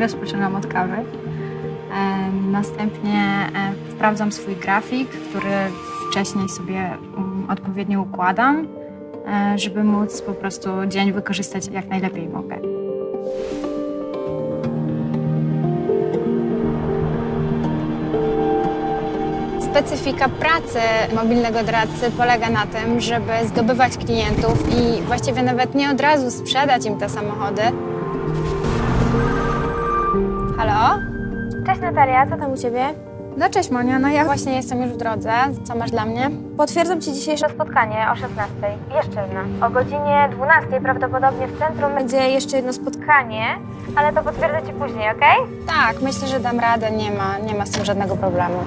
rozpoczynam od kawy. Następnie sprawdzam swój grafik, który wcześniej sobie mm, odpowiednio układam, e, żeby móc po prostu dzień wykorzystać jak najlepiej mogę. Specyfika pracy mobilnego doradcy polega na tym, żeby zdobywać klientów i właściwie nawet nie od razu sprzedać im te samochody. Halo? Cześć Natalia, co tam u Ciebie? No cześć Monia, no ja właśnie jestem już w drodze. Co masz dla mnie? Potwierdzam Ci dzisiejsze spotkanie o 16. Jeszcze jedno. O godzinie 12 prawdopodobnie w centrum będzie jeszcze jedno spotkanie, ale to potwierdzę Ci później, okej? Tak, myślę, że dam radę, nie ma, nie ma z tym żadnego problemu.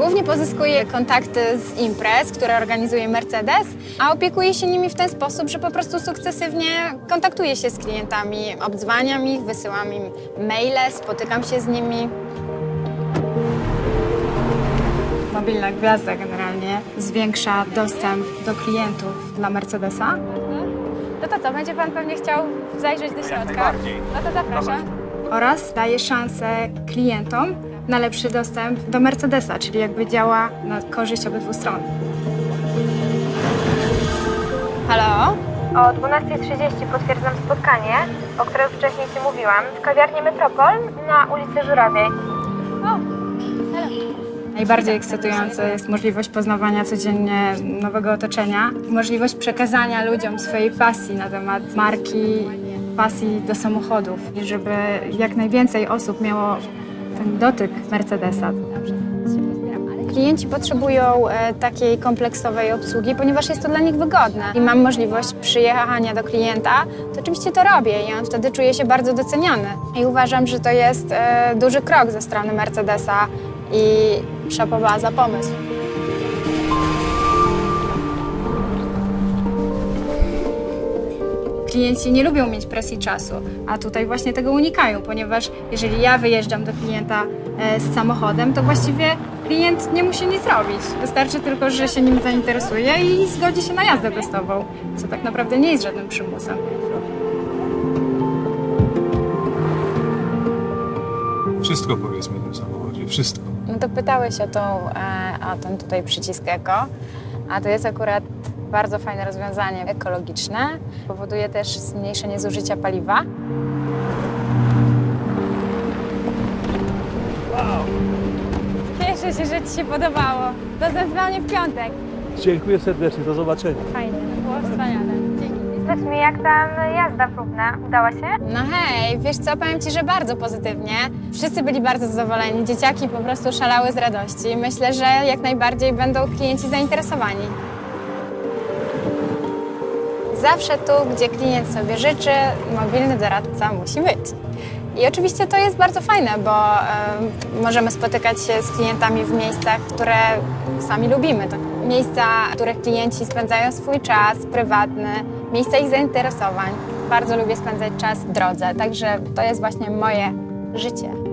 Głównie pozyskuję kontakty z imprez, które organizuje Mercedes, a opiekuję się nimi w ten sposób, że po prostu sukcesywnie kontaktuję się z klientami, obdzwaniam ich, wysyłam im maile, spotykam się z nimi. Mobilna gwiazda generalnie zwiększa dostęp do klientów dla Mercedesa. No to co, będzie Pan pewnie chciał zajrzeć do środka? No to zapraszam. oraz daje szansę klientom na lepszy dostęp do Mercedesa, czyli jakby działa na korzyść obydwu stron. Halo? O 12.30 potwierdzam spotkanie, o którym wcześniej Ci mówiłam, w kawiarni Metropol na ulicy Żurawiej. Najbardziej ekscytująca jest możliwość poznawania codziennie nowego otoczenia, możliwość przekazania ludziom swojej pasji na temat marki, pasji do samochodów i żeby jak najwięcej osób miało ten dotyk Mercedesa. Klienci potrzebują e, takiej kompleksowej obsługi, ponieważ jest to dla nich wygodne. I mam możliwość przyjechania do klienta, to oczywiście to robię i on wtedy czuje się bardzo doceniony. I uważam, że to jest e, duży krok ze strony Mercedesa i szapoba za pomysł. Klienci nie lubią mieć presji czasu, a tutaj właśnie tego unikają, ponieważ jeżeli ja wyjeżdżam do klienta e, z samochodem, to właściwie klient nie musi nic robić. Wystarczy tylko, że się nim zainteresuje i zgodzi się na jazdę testową, co tak naprawdę nie jest żadnym przymusem. Wszystko powiedzmy o tym samochodzie, wszystko. No to pytałeś o, tą, e, o ten tutaj przycisk Eko, a to jest akurat bardzo fajne rozwiązanie ekologiczne. Powoduje też zmniejszenie zużycia paliwa. Cieszę się, że Ci się podobało. To zadzwonię w piątek. Dziękuję serdecznie, do zobaczenia. Fajnie, było wspaniale. Dzięki. Powiedz mi, jak tam jazda próbna? Udała się? No hej, wiesz co, powiem Ci, że bardzo pozytywnie. Wszyscy byli bardzo zadowoleni, dzieciaki po prostu szalały z radości. Myślę, że jak najbardziej będą klienci zainteresowani. Zawsze tu, gdzie klient sobie życzy, mobilny doradca musi być. I oczywiście to jest bardzo fajne, bo e, możemy spotykać się z klientami w miejscach, które sami lubimy. To miejsca, w których klienci spędzają swój czas prywatny, miejsca ich zainteresowań. Bardzo lubię spędzać czas w drodze, także to jest właśnie moje życie.